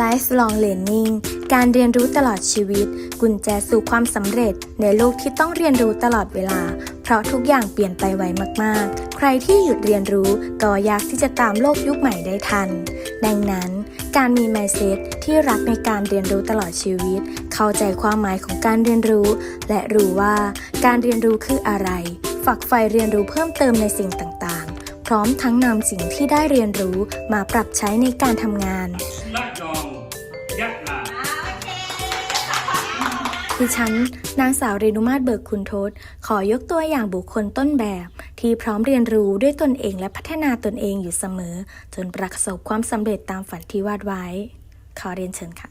lifelong learning การเรียนรู้ตลอดชีวิต กุญแจสู่ความสำเร็จในโลกที่ต้องเรียนรู้ตลอดเวลา เพราะทุกอย่างเปลี่ยนไปไวมาก ๆ ใครที่หยุดเรียนรู้ก็ยากที่จะตามโลกยุคใหม่ได้ทัน ดังนั้น การมี mindset ที่รักในการเรียนรู้ตลอดชีวิต เข้าใจความหมายของการเรียนรู้ และรู้ว่าการเรียนรู้คืออะไร ฝักใฝ่เรียนรู้เพิ่มเติมในสิ่งต่าง ๆ พร้อมทั้งนำสิ่งที่ได้เรียนรู้มาปรับใช้ในการทำงาน ดิฉัน นางสาวเรนุมาตเบิกคุณทศ ขอยกตัวอย่างบุคคลต้นแบบ ที่พร้อมเรียนรู้ด้วยตนเองและพัฒนาตนเองอยู่เสมอ จนประสบความสำเร็จตามฝันที่วาดไว้ ขอเรียนเชิญค่ะ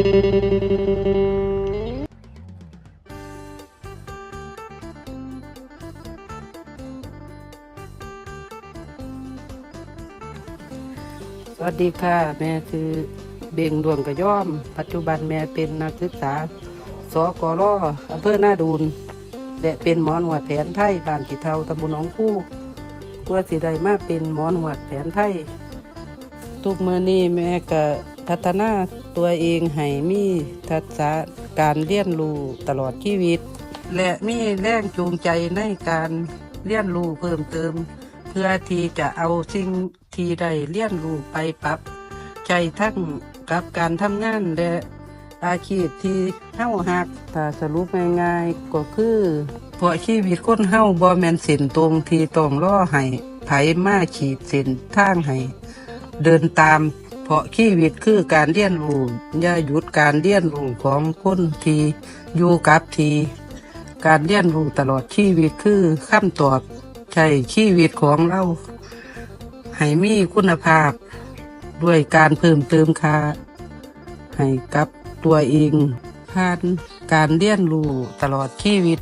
สวัสดีค่ะ แม่คือเบ่งดวงกระย่อม ปัจจุบันแม่เป็นนักศึกษาสกรออำเภอหน้าดูน และเป็นหมอนวดแผนไทยบ้านกิเทาตำบลหนองคู่กว่าสิได้มาเป็นหมอนวดแผนไทย ทุกเมื่อนี้แม่ก็พัฒนา ตัวเองให้มีทักษะการเรียนรู้ตลอดชีวิต และมีแรงจูงใจในการเรียนรู้เพิ่มเติม เพื่อที่จะเอาสิ่งที่ได้เรียนรู้ไปปรับใช้ทั้งกับการทำงานและอาชีพที่เฮาหักถ้าสรุปง่ายๆก็คือพราะชีวิตคนเฮาบ่แม่นส้นตรงที่ต้องรอให้ไผมาขีดส้นทางให้เดินตาม ราะชีวิตคือการเรียนรู้อย่าหยุดการเรียนรู้ของคนที่อยู่กับที่การเรียนรู้ตลอดชีวิตคือคำตอบใช่ชีวิตของเรา ให้มีคุณภาพ ด้วยการเพิ่มเติมค่าให้กับตัวเองผ่านการเรียนรู้ตลอดชีวิต